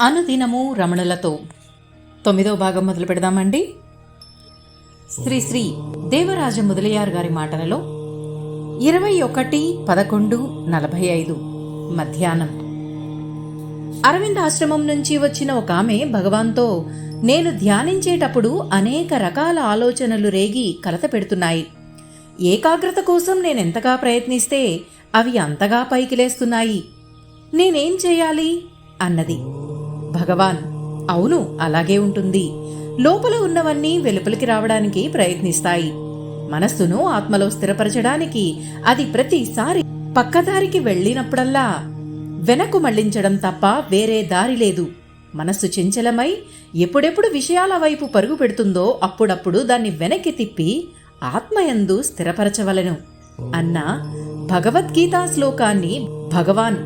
అనుదినము రమణులతో. తొమ్మిదో భాగం మొదలు పెడదామండి. శ్రీ శ్రీ దేవరాజ ముదలియార్ గారి మాటలలో ఇరవై ఒకటి పదకొండు నలభై ఐదు మధ్యాహ్నం. అరవింద్ ఆశ్రమం నుంచి వచ్చిన ఒక ఆమె భగవాన్తో నేను ధ్యానించేటప్పుడు అనేక రకాల ఆలోచనలు రేగి కలత పెడుతున్నాయి. ఏకాగ్రత కోసం నేనెంతగా ప్రయత్నిస్తే అవి అంతగా పైకి లేస్తున్నాయి. నేనేం చేయాలి? అన్నది. భగవాన్ అవును అలాగే ఉంటుంది. లోపల ఉన్నవన్నీ వెలుపలికి రావడానికి ప్రయత్నిస్తాయి. మనస్సును ఆత్మలో స్థిరపరచడానికి అది ప్రతిసారి పక్కదారికి వెళ్ళినప్పుడల్లా వెనక్కు మళ్ళించడం తప్ప వేరే దారి లేదు. మనస్సు చెంచలమై ఎప్పుడెప్పుడు విషయాల వైపు పరుగు పెడుతుందో అప్పుడప్పుడు దాన్ని వెనక్కి తిప్పి ఆత్మయందు స్థిరపరచవలెను అన్న భగవద్గీతా శ్లోకాన్ని భగవాన్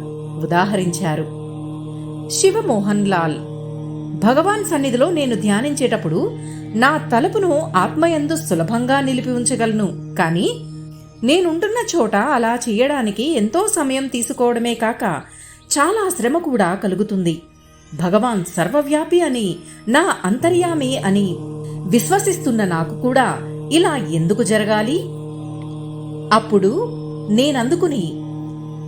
ఉదాహరించారు. శివమోహన్ లాల్. భగవాన్ సన్నిధిలో నేను ధ్యానించేటప్పుడు నా తలుపును ఆత్మయందు సులభంగా నిలిపి ఉంచగలను. కానీ నేనుంటున్న చోట అలా చేయడానికి ఎంతో సమయం తీసుకోవడమే కాక చాలా శ్రమ కూడా కలుగుతుంది. భగవాన్ సర్వవ్యాపి అని నా అంతర్యామి అని విశ్వసిస్తున్న నాకు కూడా ఇలా ఎందుకు జరగాలి? అప్పుడు నేనందుకుని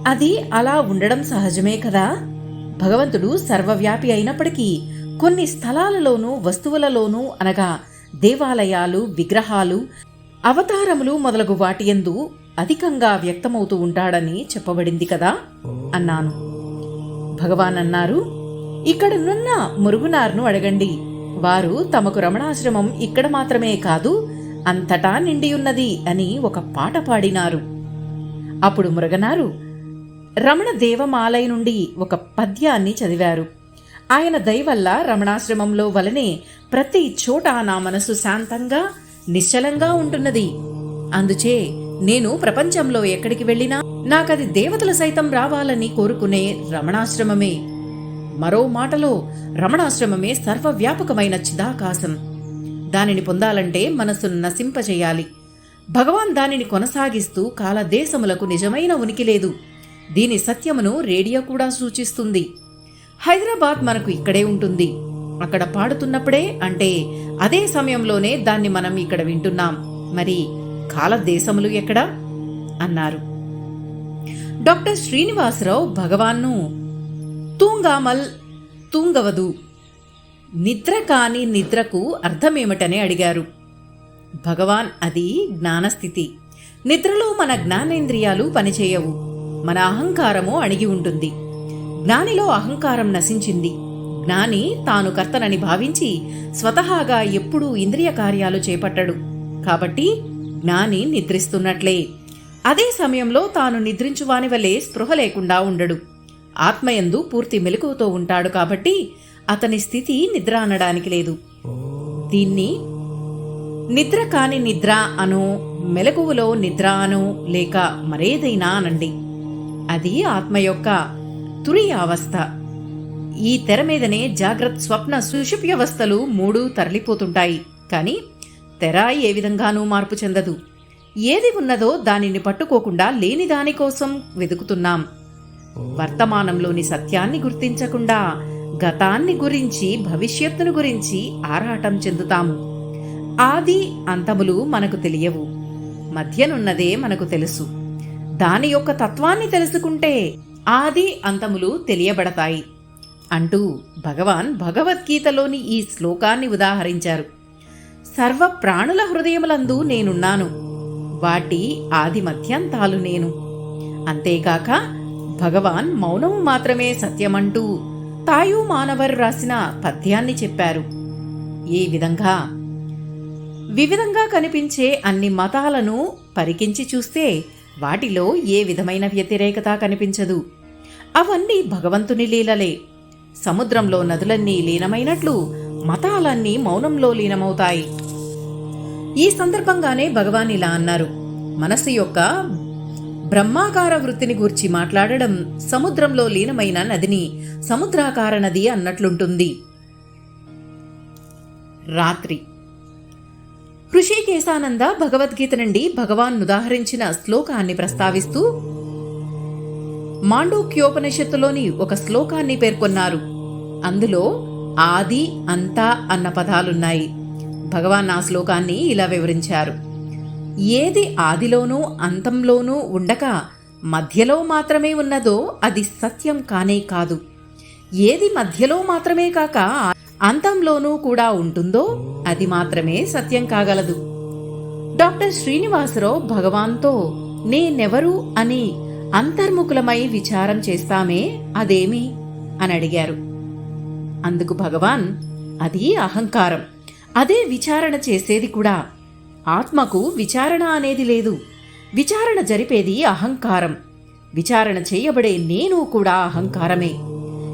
అది అలా ఉండడం సహజమే కదా? భగవంతుడు సర్వవ్యాపి అయినప్పటికీ కొన్ని స్థలాలలోనూ వస్తువులలోనూ అనగా దేవాలయాలు విగ్రహాలు అవతారములు మొదలగు వాటియందు అధికంగా వ్యక్తమవుతూ ఉంటాడని చెప్పబడింది కదా? అన్నాను. భగవాన్ అన్నారు ఇక్కడనున్న మురుగునార్ను అడగండి. వారు తమకు రమణాశ్రమం ఇక్కడ మాత్రమే కాదు అంతటా నిండియున్నది అని ఒక పాట పాడినారు. అప్పుడు మురగనారు రమణ దేవమాలయ నుండి ఒక పద్యాన్ని చదివారు. ఆయన దయవల్ల రమణాశ్రమంలో వలనే ప్రతి చోట నా మనసు శాంతంగా నిశ్చలంగా ఉంటున్నది. అందుచే నేను ప్రపంచంలో ఎక్కడికి వెళ్ళినా నాకది దేవతలు సైతం రావాలని కోరుకునే రమణాశ్రమమే. మరో మాటలో రమణాశ్రమమే సర్వవ్యాపకమైన చిదాకాశం. దానిని పొందాలంటే మనసును నశింపచేయాలి భగవాన్ దానిని కొనసాగిస్తూ కాలదేశములకు నిజమైన ఉనికి లేదు దీని సత్యమును రేడియో కూడా సూచిస్తుంది. హైదరాబాద్ మనకు ఇక్కడే ఉంటుంది. అక్కడ పాడుతున్నప్పుడే అంటే అదే సమయంలోనే దాన్ని మనం ఇక్కడ వింటున్నాం. మరి కాలదేశములు ఎక్కడా? అన్నారు. డాక్టర్ శ్రీనివాసరావు భగవాన్ను తూంగామల్ తూంగవదు నిద్ర కాని నిద్రకు అర్థమేమిటని అడిగారు. భగవాన్ అది జ్ఞానస్థితి. నిద్రలో మన జ్ఞానేంద్రియాలు పనిచేయవు. మన అహంకారము అణిగి ఉంటుంది. జ్ఞానిలో అహంకారం నశించింది. జ్ఞాని తాను కర్తనని భావించి స్వతహాగా ఎప్పుడూ ఇంద్రియ కార్యాలు చేపట్టడు. కాబట్టి జ్ఞాని నిద్రిస్తున్నట్లే. అదే సమయంలో తాను నిద్రించువాని వలె స్పృహ లేకుండా ఉండడు. ఆత్మయందు పూర్తి మెలకువతో ఉంటాడు కాబట్టి అతని స్థితి నిద్ర అనడానికి లేదు. దీన్ని నిద్ర కాని నిద్ర అను మెలకువలో నిద్ర అను లేక మరేదైనా అనండి. అది ఆత్మ యొక్క తురియ అవస్థ. ఈ తెర మీదనే జాగ్రత్త స్వప్న సుషుప్యవస్థలు మూడు తరలిపోతుంటాయి. కానీ తెర ఏ విధంగానూ మార్పు చెందదు. ఏది ఉన్నదో దానిని పట్టుకోకుండా లేని దానికోసం వెతుకుతున్నాం. వర్తమానంలోని సత్యాన్ని గుర్తించకుండా గతాన్ని గురించి భవిష్యత్తును గురించి ఆరాటం చెందుతాము. ఆది అంతములు మనకు తెలియవు. మధ్యనున్నదే మనకు తెలుసు. దాని యొక్క తత్వాన్ని తెలుసుకుంటే ఆది అంతములు తెలియబడతాయి. అంటూ భగవాన్ భగవద్గీతలోని ఈ శ్లోకాన్ని ఉదాహరించారు. సర్వ ప్రాణుల హృదయములందు నేనున్నాను. వాటి ఆది మధ్యంతాలు నేను. అంతేకాక భగవాన్ మౌనము మాత్రమే సత్యమంటూ తాయు మానవర్ రాసిన పద్యాన్ని చెప్పారు. ఈ విధంగా వివిధంగా కనిపించే అన్ని మతాలను పరికించి చూస్తే వాటిలో ఏ విధమైన వ్యతిరేకత కనిపించదు. అవన్నీ భగవంతుని లీలలే. సముద్రంలో నదులన్నీ లీనమైనట్లు మతాలన్నీ మౌనంలో లీనమవుతాయి. ఈ సందర్భంగానే భగవాన్ ఇలా అన్నారు. మనస్సు యొక్క బ్రహ్మాకార వృత్తిని గూర్చి మాట్లాడడం సముద్రంలో లీనమైన నదిని సముద్రాకార నది అన్నట్లుంటుంది. రాత్రి ఋషికేశానంద భగవద్గీత నుండి భగవాన్ ఉదాహరించిన శ్లోకాన్ని ప్రస్తావిస్తూ మాండూక్యోపనిషత్తులోని ఒక శ్లోకాన్ని పేర్కొన్నారు. అందులో ఆది అంత అన్న పదాలున్నాయి. భగవాన్ ఆ శ్లోకాన్ని ఇలా వివరించారు. ఏది ఆదిలోనూ అంతంలోనూ ఉండక మధ్యలో మాత్రమే ఉన్నదో అది సత్యం కానే కాదు. ఏది మధ్యలో మాత్రమే కాక అంతంలోనూ కూడా ఉంటుందో అది మాత్రమే సత్యం కాగలదు. డాక్టర్ శ్రీనివాసరావు భగవాన్తో నేనెవరు అని అంతర్ముఖులమై విచారం చేస్తామే అదేమి? అని అడిగారు. అందుకు భగవాన్ అది అహంకారం. అదే విచారణ చేసేది కూడా. ఆత్మకు విచారణ అనేది లేదు. విచారణ జరిపేది అహంకారం. విచారణ చేయబడే నేను కూడా అహంకారమే.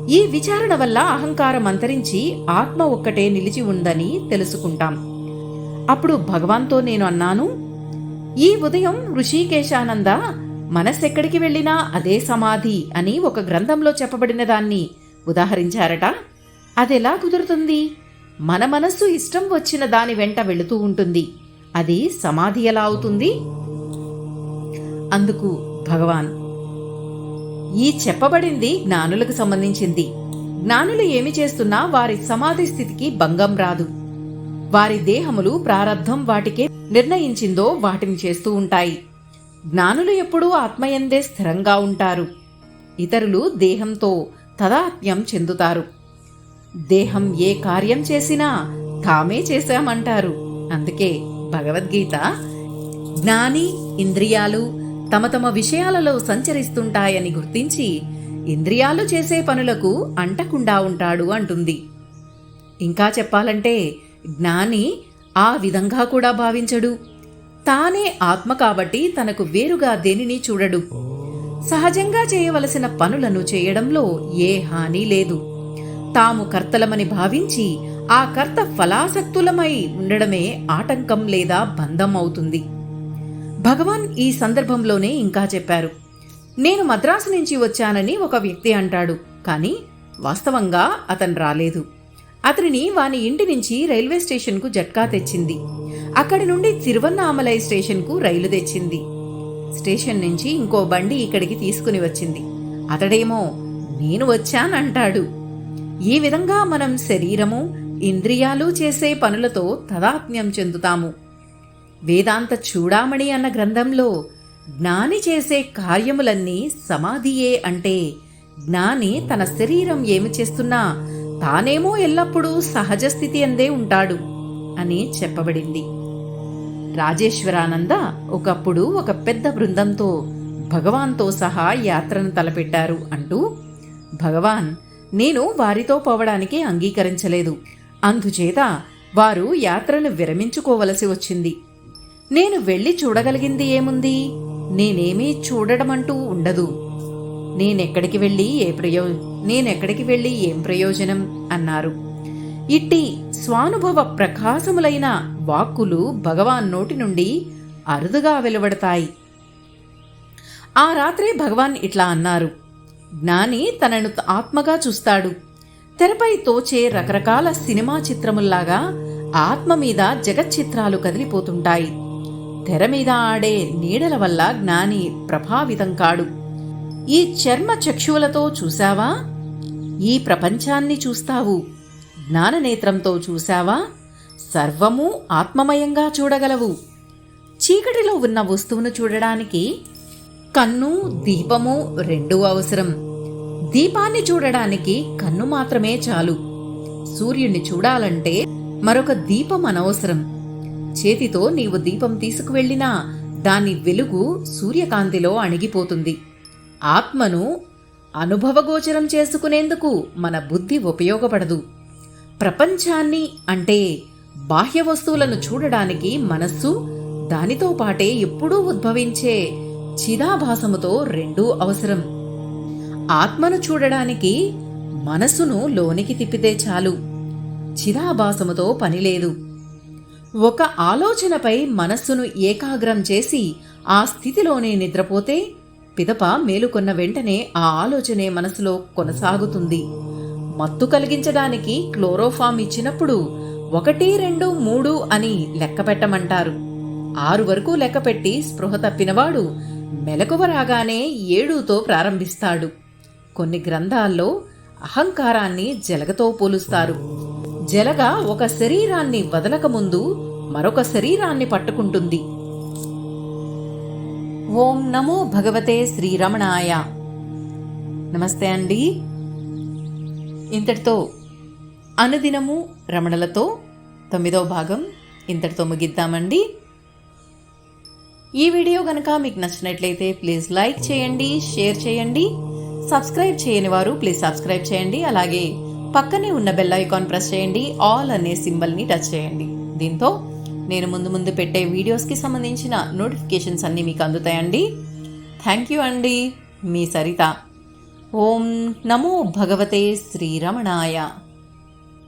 ఈ విచారణ వల్ల అహంకారం అంతరించి ఆత్మ ఒక్కటే నిలిచి ఉందని తెలుసుకుంటాం. అప్పుడు భగవాన్తో నేను అన్నాను ఈ ఉదయం ఋషికేశానంద మనస్సెక్కడికి వెళ్ళినా అదే సమాధి అని ఒక గ్రంథంలో చెప్పబడిన దాన్ని ఉదాహరించారట. అదెలా కుదురుతుంది? మన మనస్సు ఇష్టం వచ్చిన దాని వెంట వెళుతూ ఉంటుంది. అది సమాధి ఎలా అవుతుంది? అందుకు భగవాన్ ఈ చెప్పబడింది జ్ఞానులకు సంబంధించింది. జ్ఞానులు ఏమి చేస్తున్నా వారి సమాధి స్థితికి భంగం రాదు. వారి దేహములు ప్రారబ్ధం వాటికే నిర్ణయించిందో వాటిని చేస్తూ ఉంటాయి. జ్ఞానులు ఎప్పుడూ ఆత్మయందే స్థిరంగా ఉంటారు. ఇతరులు దేహంతో తదాత్మ్యం చెందుతారు. దేహం ఏ కార్యం చేసినా తామే చేశామంటారు. అందుకే భగవద్గీత జ్ఞాని ఇంద్రియాలు తమ తమ విషయాలలో సంచరిస్తుంటాయని గుర్తించి ఇంద్రియాలు చేసే పనులకు అంటకుండా ఉంటాడు అంటుంది. ఇంకా చెప్పాలంటే జ్ఞాని ఆ విధంగా కూడా భావించడు. తానే ఆత్మ కాబట్టి తనకు వేరుగా దేనిని చూడడు. సహజంగా చేయవలసిన పనులను చేయడంలో ఏ హాని లేదు. తాము కర్తలమని భావించి ఆ కర్త ఫలాసక్తులమై ఉండడమే ఆటంకం లేదా బంధం అవుతుంది. భగవాన్ ఈ సందర్భంలోనే ఇంకా చెప్పారు నేను మద్రాసు నుంచి వచ్చానని ఒక వ్యక్తి అంటాడు కానీ వాస్తవంగా అతను రాలేదు. అతనిని వాని ఇంటి నుంచి రైల్వే స్టేషన్కు జట్కా తెచ్చింది. అక్కడి నుండి తిరువన్నామలై స్టేషన్కు రైలు తెచ్చింది. స్టేషన్ నుంచి ఇంకో బండి ఇక్కడికి తీసుకుని వచ్చింది. అతడేమో నేను వచ్చానంటాడు. ఈ విధంగా మనం శరీరము ఇంద్రియాలు చేసే పనులతో తదాత్మ్యం చెందుతాము. వేదాంత చూడామణి అన్న గ్రంథంలో జ్ఞాని చేసే కార్యములన్నీ సమాధియే అంటే జ్ఞాని తన శరీరం ఏమి చేస్తున్నా తానేమో ఎల్లప్పుడూ సహజ స్థితి అందే ఉంటాడు అని చెప్పబడింది. రాజేశ్వరానంద ఒకప్పుడు ఒక పెద్ద బృందంతో భగవాన్తో సహా యాత్రను తలపెట్టారు అంటూ భగవాన్ నేను వారితో పోవడానికి అంగీకరించలేదు. అందుచేత వారు యాత్రను విరమించుకోవలసి వచ్చింది. నేను వెళ్ళి చూడగలిగింది ఏముంది? నేనేమీ చూడడమంటూ ఉండదు. నేనెక్కడికి వెళ్ళి ఏ ప్రయో నేనెక్కడికి వెళ్ళి ఏం ప్రయోజనం? అన్నారు. ఇట్టి స్వానుభవ ప్రకాశములైన వాక్కులు భగవాన్ నోటి నుండి అరుదుగా వెలువడతాయి. ఆ రాత్రే భగవాన్ ఇట్లా అన్నారు. జ్ఞాని తనను ఆత్మగా చూస్తాడు. తెరపై తోచే రకరకాల సినిమా చిత్రముల్లాగా ఆత్మ మీద జగచ్చిత్రాలు కదిలిపోతుంటాయి. తెర మీద ఆడే నీడల వల్ల జ్ఞాని ప్రభావితం కాడు. ఈ చర్మ చక్షువులతో చూశావా? ఈ ప్రపంచాన్ని చూస్తావు. జ్ఞాననేత్రంతో చూశావా? సర్వము ఆత్మమయంగా చూడగలవు. చీకటిలో ఉన్న వస్తువును చూడడానికి కన్ను దీపము రెండూ అవసరం. దీపాన్ని చూడడానికి కన్ను మాత్రమే చాలు. సూర్యుణ్ణి చూడాలంటే మరొక దీపం అనవసరం. చేతితో నీవు దీపం తీసుకువెళ్ళినా దాని వెలుగు సూర్యకాంతిలో అణిగిపోతుంది. ఆత్మను అనుభవగోచరం చేసుకునేందుకు మన బుద్ధి ఉపయోగపడదు. ప్రపంచాన్ని అంటే బాహ్య వస్తువులను చూడడానికి మనస్సు దానితో పాటే ఎప్పుడూ ఉద్భవించే చిదాభాసముతో రెండూ అవసరం. ఆత్మను చూడడానికి మనసును లోనికి తిప్పితే చాలు. చిదాభాసముతో పనిలేదు ఒక ఆలోచనపై మనస్సును ఏకాగ్రం చేసి ఆ స్థితిలోనే నిద్రపోతే పిదప మేలుకొన్న వెంటనే ఆ ఆలోచనే మనసులో కొనసాగుతుంది. మత్తు కలిగించడానికి క్లోరోఫామ్ ఇచ్చినప్పుడు ఒకటి రెండు మూడు అని లెక్క పెట్టమంటారు. ఆరు వరకు లెక్కపెట్టి స్పృహ తప్పినవాడు మెలకువ రాగానే ఏడుతో ప్రారంభిస్తాడు. కొన్ని గ్రంథాల్లో అహంకారాన్ని జలగతో పోలుస్తారు. జలగ ఒక శరీరాన్ని వదలకముందు మరొక శరీరాన్ని పట్టుకుంటుంది. ఓం నమో భగవతే శ్రీరమణాయ. నమస్తే అండి. ఇంతటితో అనుదినము రమణలతో తొమ్మిదో భాగం ఇంతటితో ముగిద్దామండి. ఈ వీడియో కనుక మీకు నచ్చినట్లయితే ప్లీజ్ లైక్ చేయండి షేర్ చేయండి సబ్స్క్రైబ్ చేయని వారు ప్లీజ్ సబ్స్క్రైబ్ చేయండి. అలాగే పక్కనే ఉన్న బెల్ ఐకాన్ ప్రెస్ చేయండి ఆల్ అనే సింబల్ని టచ్ చేయండి. దీంతో నేను ముందు ముందు పెట్టే వీడియోస్కి సంబంధించిన నోటిఫికేషన్స్ అన్నీ మీకు అందుతాయండి. థ్యాంక్ యూ అండి. మీ సరిత. ఓం నమో భగవతే శ్రీరమణాయ.